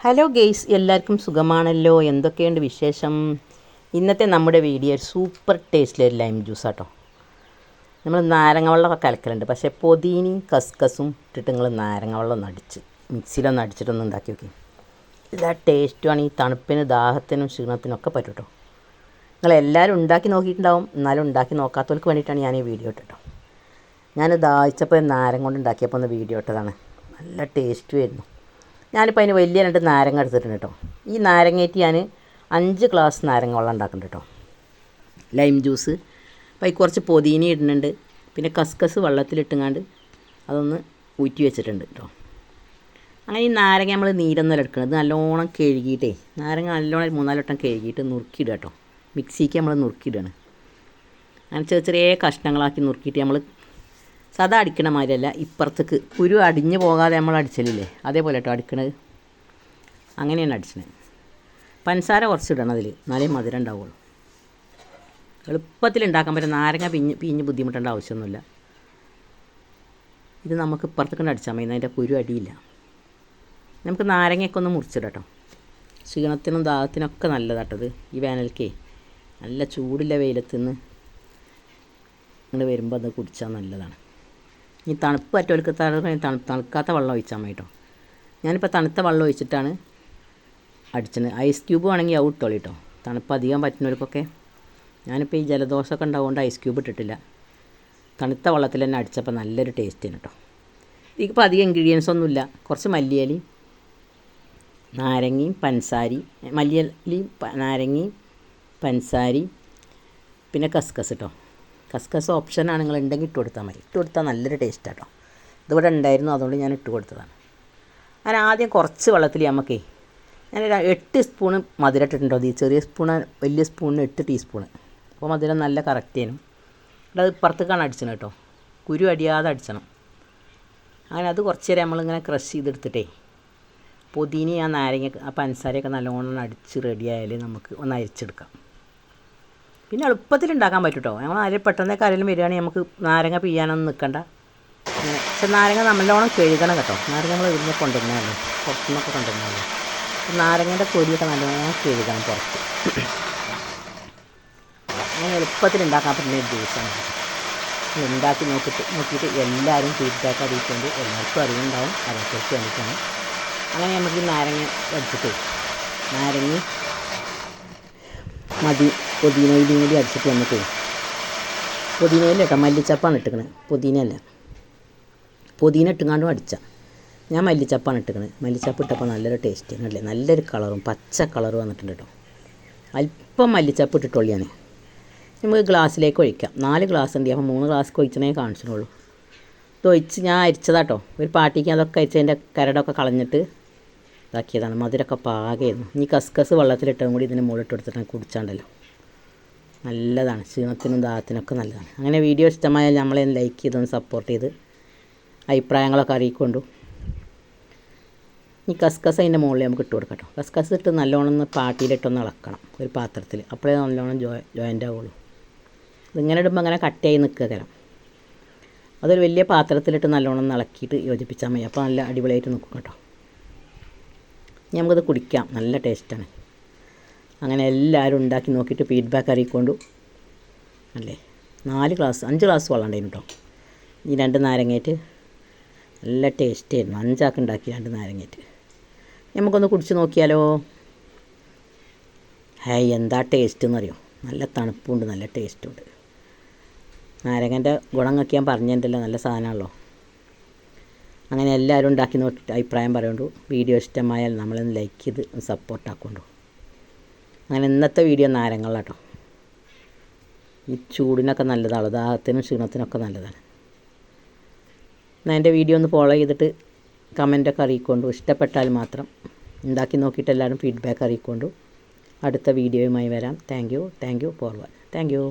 Hello guys എല്ലാവർക്കും സുഖമാണല്ലോ. എന്തൊക്കെയുണ്ട് വിശേഷം? ഇന്നത്തെ നമ്മുടെ വീഡിയോ ഒരു സൂപ്പർ ടേസ്റ്റിലൊരു ലൈം ജ്യൂസ് ആട്ടോ. നമ്മൾ നാരങ്ങ വെള്ളമൊക്കെ കലക്കലുണ്ട്. പക്ഷേ പൊതീനയും കസ്കസും ഇട്ടിട്ട് നിങ്ങൾ നാരങ്ങ വെള്ളം ഒന്ന് അടിച്ച് മിക്സിയിലൊന്ന് അടിച്ചിട്ടൊന്ന് ഉണ്ടാക്കി നോക്കി. എല്ലാ ടേസ്റ്റുമാണ് ഈ തണുപ്പിന് ദാഹത്തിനും ക്ഷീണത്തിനും ഒക്കെ പറ്റും കേട്ടോ നിങ്ങൾ എല്ലാവരും ഉണ്ടാക്കി നോക്കിയിട്ടുണ്ടാവും. എന്നാലും ഉണ്ടാക്കി നോക്കാത്തവർക്ക് വേണ്ടിയിട്ടാണ് ഞാൻ ഈ വീഡിയോ ഇട്ടോ ഞാൻ ദാഹിച്ചപ്പോൾ നാരങ്ങ കൊണ്ട് ഉണ്ടാക്കിയപ്പോൾ ഒന്ന് വീഡിയോ ഇട്ടതാണ്. നല്ല ടേസ്റ്റ് ആയിരുന്നു. ഞാനിപ്പോൾ അതിന് വലിയ രണ്ട് നാരങ്ങ എടുത്തിട്ടുണ്ട് കേട്ടോ ഈ നാരങ്ങയിട്ട് ഞാൻ അഞ്ച് ഗ്ലാസ് നാരങ്ങ വെള്ളം ഉണ്ടാക്കുന്നുണ്ട് കേട്ടോ ലൈം ജ്യൂസ്. അപ്പോൾ അതിൽ കുറച്ച് പൊതിന ഇടുന്നുണ്ട്. പിന്നെ കസ്കസ് വെള്ളത്തിലിട്ടുങ്ങാണ്ട് അതൊന്ന് ഊറ്റി വെച്ചിട്ടുണ്ട് കേട്ടോ അങ്ങനെ ഈ നാരങ്ങ നമ്മൾ നീരൊന്നല്ല എടുക്കുന്നത് നല്ലോണം കഴുകിയിട്ടേ നാരങ്ങ നല്ലോണം മൂന്നാൽ വട്ടം കഴുകിയിട്ട് നുറുക്കിയിടുക കേട്ടോ മിക്സിക്ക് നമ്മൾ നുറുക്കിയിടുകയാണ്. അങ്ങനെ ചെറിയ ചെറിയ കഷ്ണങ്ങളാക്കി നുറുക്കിയിട്ട് നമ്മൾ സദാ അടിക്കണ മാതിരിയല്ല ഇപ്പുറത്തേക്ക്. കുരു അടിഞ്ഞു പോകാതെ നമ്മൾ അടിച്ചില്ലേ അതേപോലെ കേട്ടോ അടിക്കണത്. അങ്ങനെയാണ് അടിച്ചത്. പഞ്ചസാര കുറച്ച് ഇടണം അതിൽ എന്നാലേ മധുരം ഉണ്ടാവുള്ളൂ. എളുപ്പത്തിൽ ഉണ്ടാക്കാൻ പറ്റും നാരങ്ങ പിഞ്ഞ് പിഞ്ഞ് ബുദ്ധിമുട്ടേണ്ട ആവശ്യമൊന്നുമില്ല. ഇത് നമുക്ക് ഇപ്പുറത്തേക്ക് അടിച്ചാൽ മതി. അതിന്റെ കുരു അടിയില്ല. നമുക്ക് നാരങ്ങയൊക്കെ ഒന്ന് മുറിച്ചിടട്ടോ ക്ഷീണത്തിനും ദാഹത്തിനൊക്കെ നല്ലതാട്ടത് ഈ വേനൽക്കേ. നല്ല ചൂടില്ല വെയിലത്തുനിന്ന് ഇങ്ങോട്ട് വരുമ്പോൾ അത് കുടിച്ചാൽ നല്ലതാണ്. ഈ തണുപ്പ് പറ്റുമവർക്ക് തണു തണുക്കാത്ത വെള്ളം ഒഴിച്ചാൽ മതി കേട്ടോ ഞാനിപ്പോൾ തണുത്ത വെള്ളം ഒഴിച്ചിട്ടാണ് അടിച്ചത്. ഐസ് ക്യൂബ് വേണമെങ്കിൽ ഔട്ടോളി കേട്ടോ തണുപ്പ് അധികം പറ്റുന്നവർക്കൊക്കെ. ഞാനിപ്പോൾ ഈ ജലദോഷമൊക്കെ ഉണ്ടാവുകൊണ്ട് ഐസ് ക്യൂബ് ഇട്ടിട്ടില്ല. തണുത്ത വെള്ളത്തിൽ തന്നെ അടിച്ചപ്പോൾ നല്ലൊരു ടേസ്റ്റ് ആണ് കേട്ടോ ഇതിപ്പോൾ അധികം ഇൻഗ്രീഡിയൻസ് ഒന്നുമില്ല. കുറച്ച് മല്ലിയലി നാരങ്ങയും പഞ്ചസാരി മല്ലിയലി നാരങ്ങയും പൻസാരി പിന്നെ കസ്കസ് കേട്ടോ കസ്കസ് ഓപ്ഷനാണ് നിങ്ങൾ ഉണ്ടെങ്കിൽ ഇട്ട് കൊടുത്താൽ മതി. ഇട്ട് കൊടുത്താൽ നല്ലൊരു ടേസ്റ്റ് കേട്ടോ ഇതിവിടെ ഉണ്ടായിരുന്നു അതുകൊണ്ട് ഞാൻ ഇട്ട് കൊടുത്തതാണ്. ഞാൻ ആദ്യം കുറച്ച് വെള്ളത്തിൽ നമുക്കേ ഞാനൊരു എട്ട് സ്പൂണ് മധുരം ഇട്ടിട്ടുണ്ടോ? ഈ ചെറിയ സ്പൂണ് വലിയ സ്പൂണിന് എട്ട് ടീസ്പൂണ് അപ്പോൾ മധുരം നല്ല കറക്റ്റ് ചെയ്യണം. അത് ഇപ്പുറത്തേക്കാണ് അടിച്ചത് കേട്ടോ. കുരു അടിയാതെ അടിച്ചണം. അങ്ങനെ അത് കുറച്ച് നേരം നമ്മളിങ്ങനെ ക്രഷ് ചെയ്തെടുത്തിട്ടേ പൊതിനി ആ നാരങ്ങ ആ പഞ്ചസാരയൊക്കെ നല്ലോണം അടിച്ച് റെഡിയായാൽ നമുക്ക് ഒന്ന് അരിച്ചെടുക്കാം. പിന്നെ എളുപ്പത്തിൽ ഉണ്ടാക്കാൻ പറ്റും കേട്ടോ ഞങ്ങൾ ആരും പെട്ടെന്നൊക്കെ ആരെങ്കിലും വരികയാണെങ്കിൽ നമുക്ക് നാരങ്ങ പിയ്യാനൊന്നും നിൽക്കണ്ട. പക്ഷെ നാരങ്ങ നല്ലോണം കഴുകണം കേട്ടോ. നാരങ്ങ നമ്മൾ ഇതിനെ കൊണ്ടുവരുന്നതല്ലേ? പുറത്തുനിന്നൊക്കെ കൊണ്ടുവരുന്നതല്ലേ? നാരങ്ങേന്റെ തൊലിയൊക്കെ നല്ലോണം കഴുകണം പുറത്ത്. അങ്ങനെ എളുപ്പത്തിൽ ഉണ്ടാക്കാൻ പറ്റുന്ന ഒരു ജ്യൂസാണ് ഉണ്ടാക്കി നോക്കിയിട്ട് നോക്കിയിട്ട് എല്ലാവരും ഫീഡ്ബാക്ക് അറിയിച്ചുകൊണ്ട് എല്ലാവർക്കും അറിവുണ്ടാവും. അറിയാത്തവർക്ക് വേണ്ടിയിട്ടാണ്. അങ്ങനെ നമുക്ക് നാരങ്ങ വെച്ചിട്ട് നാരങ്ങ മതി. പുതിനയിലും കൂടി അടിച്ചിട്ട് നമുക്ക് പുതിനയില കേട്ടോ മല്ലിച്ചപ്പാണ് ഇട്ടിക്കണത് പുതിനയല്ല? പുതിന ഇട്ടുങ്ങാണ്ടും അടിച്ച. ഞാൻ മല്ലിച്ചപ്പാണ് ഇട്ടിക്കണത് മല്ലിച്ചപ്പ് ഇട്ടപ്പോൾ നല്ലൊരു ടേസ്റ്റ് അല്ലേ നല്ലൊരു കളറും പച്ച കളറും വന്നിട്ടുണ്ട് കേട്ടോ. അല്പം മല്ലിച്ചപ്പ് ഇട്ടിട്ടുള്ളൂ ഞാൻ നമുക്ക് ഗ്ലാസ്സിലേക്ക് ഒഴിക്കാം. നാല് ഗ്ലാസ് ഉണ്ട്. അപ്പോൾ മൂന്ന് ഗ്ലാസ് ഒഴിച്ചണേ കാണിച്ചിട്ടുള്ളൂ. ഇത് ഒഴിച്ച് ഞാൻ അരിച്ചതാട്ടോ ഒരു പാട്ടിക്ക് അതൊക്കെ അരിച്ചതിന്റെ കരടൊക്കെ കളഞ്ഞിട്ട് ഇതാക്കിയതാണ്. മധുരമൊക്കെ പാകമായിരുന്നു. ഇനി കസ്കസ് വെള്ളത്തിലിട്ടും കൂടി ഇതിന് മുകളിട്ട് കൊടുത്തിട്ടാണ് കുടിച്ചാണ്ടല്ലോ. നല്ലതാണ്. ക്ഷീണത്തിനും ദാഹത്തിനൊക്കെ നല്ലതാണ്. അങ്ങനെ വീഡിയോ ഇഷ്ടമായാൽ നമ്മളെ ലൈക്ക് ചെയ്തൊന്ന് സപ്പോർട്ട് ചെയ്ത് അഭിപ്രായങ്ങളൊക്കെ അറിയിക്കൊണ്ടു. ഈ കസ്കസ് അതിന്റെ മുകളിൽ നമുക്ക് ഇട്ട് കൊടുക്കാം കേട്ടോ. കസ്കസ് ഇട്ട് നല്ലോണം ഒന്ന് പാട്ടിയിലിട്ടൊന്ന് ഇളക്കണം ഒരു പാത്രത്തിൽ. അപ്പോഴേ നല്ലോണം ജോ ജോയിന്റ് ആവുള്ളൂ. ഇതിങ്ങനെ ഇടുമ്പോൾ അങ്ങനെ കട്ടിയായി നിൽക്കുക തരാം അതൊരു വലിയ പാത്രത്തിലിട്ട് നല്ലോണം ഇളക്കിയിട്ട് യോജിപ്പിച്ചാൽ മതി. അപ്പോൾ നല്ല അടിപൊളിയായിട്ട് നിൽക്കും കേട്ടോ. ഇനി നമുക്കത് കുടിക്കാം. നല്ല ടേസ്റ്റാണ് അങ്ങനെ എല്ലാവരും ഉണ്ടാക്കി നോക്കിയിട്ട് ഫീഡ്ബാക്ക് അറിയിക്കൊണ്ടു. അല്ലേ? നാല് ഗ്ലാസ് അഞ്ച് ഗ്ലാസ് വെള്ളം ഉണ്ടായിരുന്നു കേട്ടോ ഈ രണ്ട് നാരങ്ങേറ്റ് നല്ല ടേസ്റ്റ് ആയിരുന്നു. അഞ്ചാക്ക് ഉണ്ടാക്കി രണ്ട് നാരങ്ങേറ്റ്. നമുക്കൊന്ന് കുടിച്ച് നോക്കിയാലോ? ഹേ എന്താ ടേസ്റ്റ് എന്നറിയോ നല്ല തണുപ്പുണ്ട് നല്ല ടേസ്റ്റുണ്ട് നാരങ്ങന്റെ ഗുണങ്ങളൊക്കെ ഞാൻ പറഞ്ഞിട്ടുണ്ടല്ലോ നല്ല സാധനമാണല്ലോ. അങ്ങനെ എല്ലാവരും ഉണ്ടാക്കി നോക്കിയിട്ട് അഭിപ്രായം പറയുണ്ടു. വീഡിയോ ഇഷ്ടമായാൽ നമ്മളൊന്ന് ലൈക്ക് ചെയ്ത് സപ്പോർട്ട് ആക്കൊണ്ടു. അങ്ങനെ ഇന്നത്തെ വീഡിയോ നാരങ്ങളാട്ടോ. ഈ ചൂടിനൊക്കെ നല്ലതാണ്. ദാഹത്തിനും ക്ഷീണത്തിനൊക്കെ നല്ലതാണ്. എന്നാൽ എന്റെ വീഡിയോ ഒന്ന് ഫോളോ ചെയ്തിട്ട് കമന്റൊക്കെ അറിയിക്കൊണ്ടു. ഇഷ്ടപ്പെട്ടാൽ മാത്രം ഉണ്ടാക്കി നോക്കിയിട്ട് എല്ലാവരും ഫീഡ്ബാക്ക് അറിയിക്കൊണ്ടു. അടുത്ത വീഡിയോയുമായി വരാം. Thank you thank you forward thank you